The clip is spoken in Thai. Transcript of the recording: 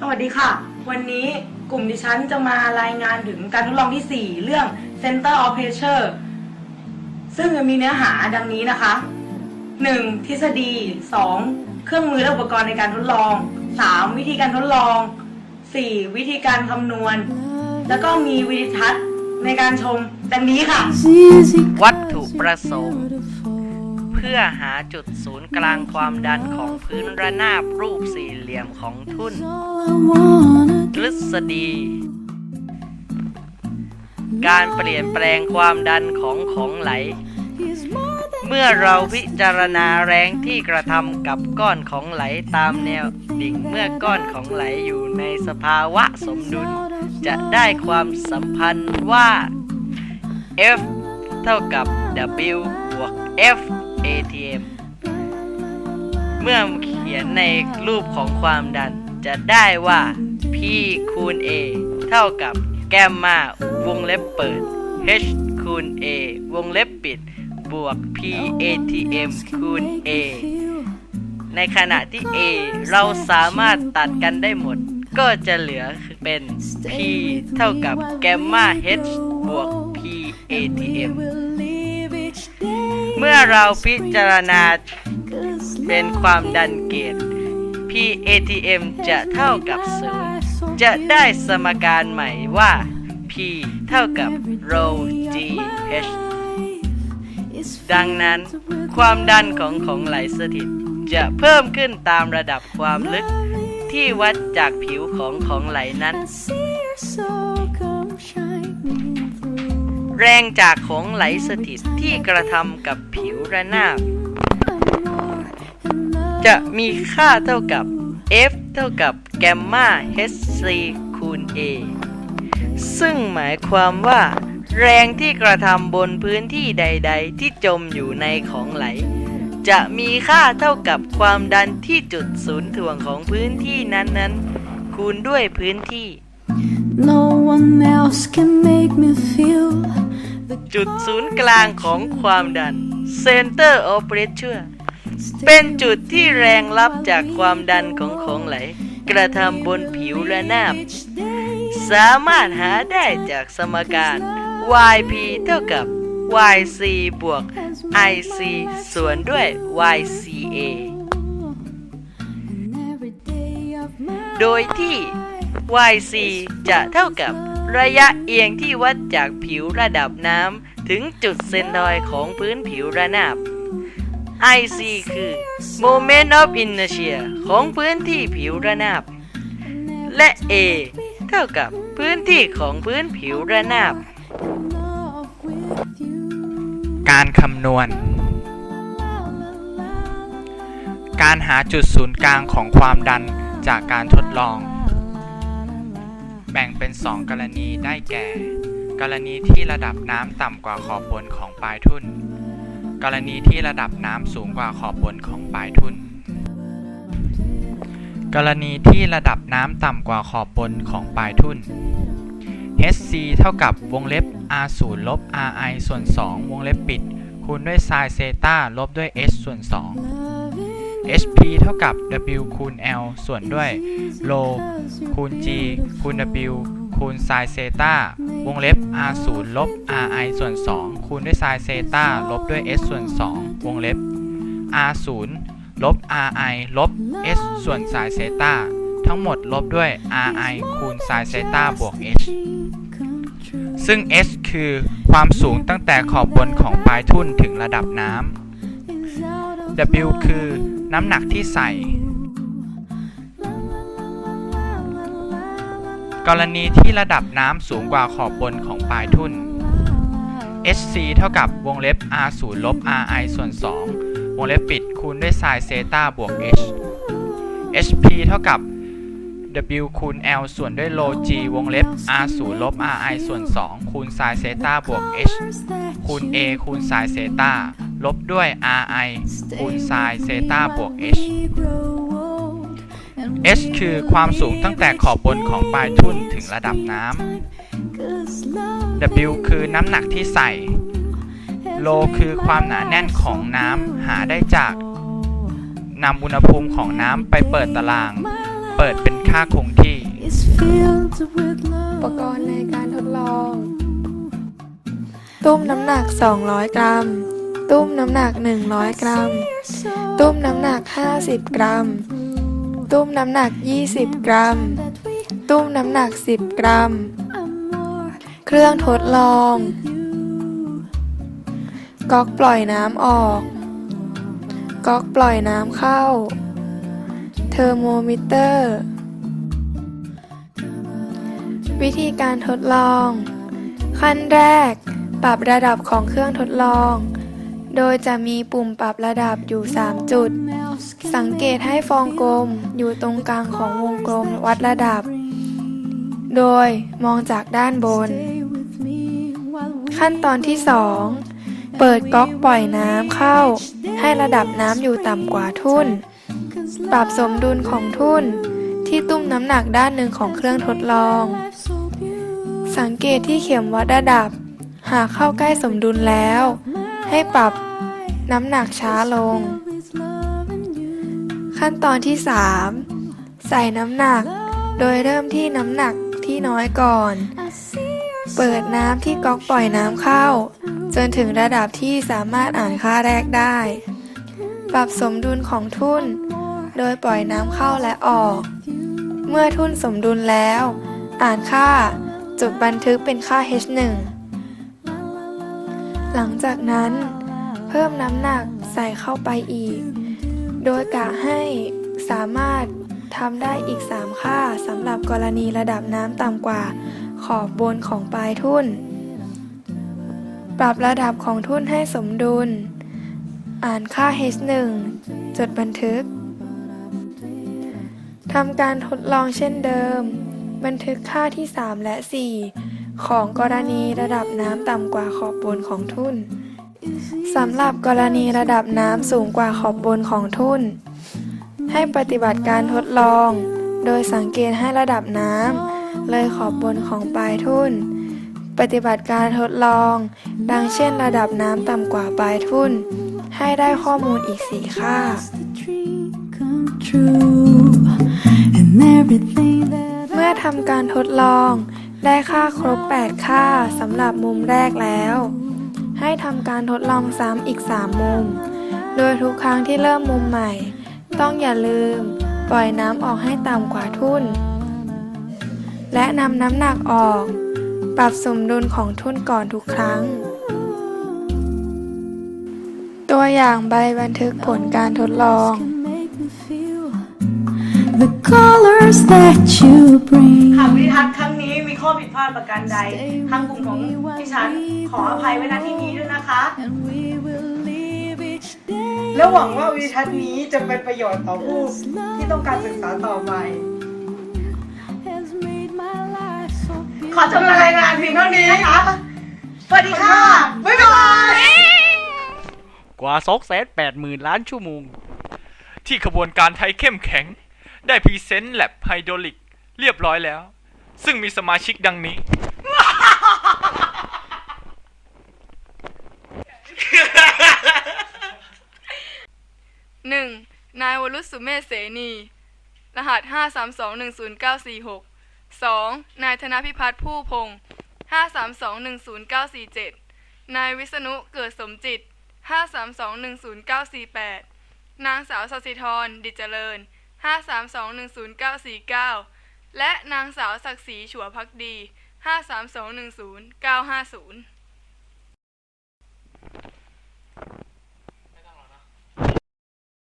สวัสดีค่ะ วันนี้กลุ่มดิฉันจะมารายงานถึงการทดลองที่ 4 เรื่อง Center of Pressure ซึ่งจะมีเนื้อหาดังนี้นะคะ 1. ทฤษฎี 2. เครื่องมือและอุปกรณ์ในการทดลอง 3. วิธีการทดลอง 4. วิธีการคำนวณ แล้วก็มีวิดีทัศน์ในการชมดังนี้ค่ะ วัตถุประสงค์ เพื่อหาจุดศูนย์กลางความดันของพื้นระนาบรูปสี่เหลี่ยมของทุ่นทฤษฎี การเปลี่ยนแปลงความดันของของไหล เมื่อเราพิจารณาแรงที่กระทำกับก้อนของไหลตามแนวดิ่งเมื่อก้อนของไหลอยู่ในสภาวะสมดุล จะได้ความสัมพันธ์ว่า F เท่ากับ W บวก F ATM เมื่อเขียนในรูปของความดัน จะได้ว่า P คูณ A เท่ากับแกมมาวงเล็บเปิด H คูณ A วงเล็บปิด บวก P ATM คูณ A ในขณะที่ A เราสามารถตัดกันได้หมด ก็จะเหลือเป็น P เท่ากับแกมมา H บวก P ATM เราพิจารณาเป็นความดันเกต PATM จะเท่ากับศูนย์จะได้สมการใหม่ว่า P เท่ากับ rho g h ดังนั้น ความดันของของไหลสถิตจะเพิ่มขึ้นตามระดับความลึกที่วัดจากผิวของของไหลนั้น แรงจากของไหลสถิตที่กระทำกับผิวระนาบ จะมีค่าเท่ากับ F เท่ากับแกมมา Hc คูณ A ซึ่งหมายความว่า แรงที่กระทำบนพื้นที่ใด ๆ ที่จมอยู่ในของไหล จะมีค่าเท่ากับความดันที่จุดศูนย์ถ่วงของพื้นที่นั้นๆ คูณด้วยพื้นที่ No one else can make me feel จุดศูนย์กลางของความดัน Center of Pressure เป็นจุดที่แรงรับจากความดันของของไหล กระทำบนผิวระนาบ สามารถหาได้จากสมการ yp เท่ากับ yc บวก ic ส่วนด้วย yca โดยที่ yc จะเท่ากับ ระยะเอียงที่วัดจากผิวระดับน้ำถึงจุดเซนทอยของพื้นผิวระนาบ ic คือ moment of inertia ของพื้นที่ผิวระนาบ และ a เท่ากับพื้นที่ของพื้นผิวระนาบ การคำนวณ การหาจุดศูนย์กลางของความดันจากการทดลอง แบ่งเป็น 2 กรณีได้แก่ กรณีที่ระดับน้ำต่ำกว่าขอบบนของปลายทุ่น กรณีที่ระดับน้ำสูงกว่าขอบบนของปลายทุ่น กรณีที่ระดับน้ำต่ำกว่าขอบบนของปลายทุ่น HC เท่ากับวงเล็บ R 0ลบ RI ส่วน 2 วงเล็บปิด คูณด้วย sin เซตาลบด้วย h ส่วน 2 HP เท่ากับ W คูณ L ส่วนด้วย ρ คูณ G คูณ W คูณ sin เซตาวงเล็บ R 0ลบ RI ส่วน 2 คูณด้วย sin เซตาลบด้วย h ส่วน 2 วงเล็บ R 0ลบ RI ลบ h ส่วน sin เซตาทั้งหมดลบด้วย RI คูณ sin เซตาบวก h ซึ่ง h คือความสูงตั้งแต่ขอบบนของปลายทุ่นถึงระดับน้ำ W คือน้ำหนักที่ใส่ กรณีที่ระดับน้ำสูงกว่าขอบบนของปลายทุ่น HC เท่ากับวงเล็บ R 0ลบ RI ส่วน 2 วงเล็บปิดคูณด้วย sin เซตาบวก H HP เท่ากับ W คูณ L ส่วนด้วย ρ G วงเล็บ R 0ลบ RI ส่วน 2 คูณ sin เซตาบวก H คูณ A คูณ sin เซตา ลบด้วย RI คูณ sin เซตาบวก H H คือความสูงตั้งแต่ขอบบนของปลายทุ่นถึงระดับน้ำ W คือน้ำหนักที่ใส่ โลคือความหนาแน่นของน้ำหาได้จากนำอุณหภูมิของน้ำไปเปิดตาราง เปิดเป็นค่าคงที่ is filled with อุป love. กรณ์ในการทดลอง ตุ้มน้ำหนัก 200 กรัม ตุ้มน้ำหนัก 100 กรัม ตุ้มน้ำหนัก 50 กรัม ตุ้มน้ำหนัก 20 กรัม ตุ้มน้ำหนัก 10 กรัม เครื่องทดลอง ก๊อกปล่อยน้ำออก ก๊อกปล่อยน้ำเข้า เทอร์โมมิเตอร์ วิธีการทดลอง ขั้นแรก ปรับระดับของเครื่องทดลอง โดยจะมีปุ่มปรับระดับอยู่ 3 จุด สังเกตให้ฟองกลมอยู่ตรงกลางของวงกลมวัดระดับ โดยมองจากด้านบน ขั้นตอนที่ 2 เปิดก๊อกปล่อยน้ำเข้า ให้ระดับน้ำอยู่ต่ำกว่าทุ่น ปรับสมดุลของทุ่น ที่ตุ้มน้ำหนักด้านหนึ่งของเครื่องทดลอง สังเกตที่เข็มวัดระดับ หากเข้าใกล้สมดุลแล้ว ให้ปรับ น้ำหนักช้าลง ขั้นตอนที่ 3 ใส่น้ำหนัก โดยเริ่มที่น้ำหนักที่น้อยก่อน เปิดน้ำที่ก๊อกปล่อยน้ำเข้า จนถึงระดับที่สามารถอ่านค่าแรกได้ ปรับสมดุลของทุ่น โดยปล่อยน้ำเข้าและออก เมื่อทุ่นสมดุลแล้ว อ่านค่าจุดบันทึกเป็นค่า H1 หลังจากนั้น พิ่มน้ำหนักใส่เข้าไปอีก โดยกะให้สามารถทำได้อีก 3 ค่าสำหรับกรณีระดับน้ำต่ำกว่าขอบบนของปลายทุ่น ปรับระดับของทุ่นให้สมดุล อ่านค่า H1 จดบันทึกทำการทดลองเช่นเดิม บันทึกค่าที่ 3 และ 4 ของกรณีระดับน้ำต่ำกว่าขอบบนของทุ่น สำหรับกรณีระดับน้ำสูงกว่าขอบบนของทุ่น ให้ปฏิบัติการทดลอง โดยสังเกตให้ระดับน้ำเลยขอบบนของปลายทุ่น ปฏิบัติการทดลอง ดังเช่นระดับน้ำต่ำกว่าปลายทุ่น ให้ได้ข้อมูลอีก4ค่า The dream come true, and everything that เมื่อทำการทดลอง ได้ค่าครบ 8 ค่าสำหรับมุมแรกแล้ว ให้ทำการทดลองซ้ำอีก 3 มุม โดยทุกครั้งที่เริ่มมุมใหม่ ต้องอย่าลืม ปล่อยน้ำออกให้ต่ำกว่าทุ่น และนำน้ำหนักออก ปรับสมดุลของทุ่นก่อนทุกครั้ง ตัวอย่างใบบันทึกผลการทดลอง can make me feel the colors that you bring. หากวิดีทัศน์ครั้งนี้มีข้อผิดพลาดประการใดทางกลุ่มของดิฉันขออภัยไว้ณที่นี้ด้วยนะคะ And we will live each day และหวังว่าวิดีทัศน์นี้จะเป็นประโยชน์ต่อผู้ที่ต้องการศึกษาต่อไป has made my life so ขอจบการรายงานเพียงเท่านี้นะคะ สวัสดีค่ะ บ๊ายบาย กว่า2แสนแปดหมื่นล้านชั่วโมง ที่ขบวนการไทยเข้มแข็ง ได้พรีเซนต์แลบไฮดรอลิกเรียบร้อยแล้ว ซึ่งมีสมาชิกดังนี้ หนึ่งนายวรุษสุเมธเสนี รหัสห้าสามสองหนึ่งศูนย์เก้าสี่หกสองนายธนพิพัฒน์ผู้พงศ์ห้าสามสองหนึ่งศูนย์เก้าสี่เจ็ดนายวิษณุเกิดสมจิตห้าสามสองหนึ่งศูนย์เก้าสี่แปดนางสาวสศิธรดิจเจริญ 5321099 และนางสาวศักดิ์ศรีฉัวพักดี 53210 950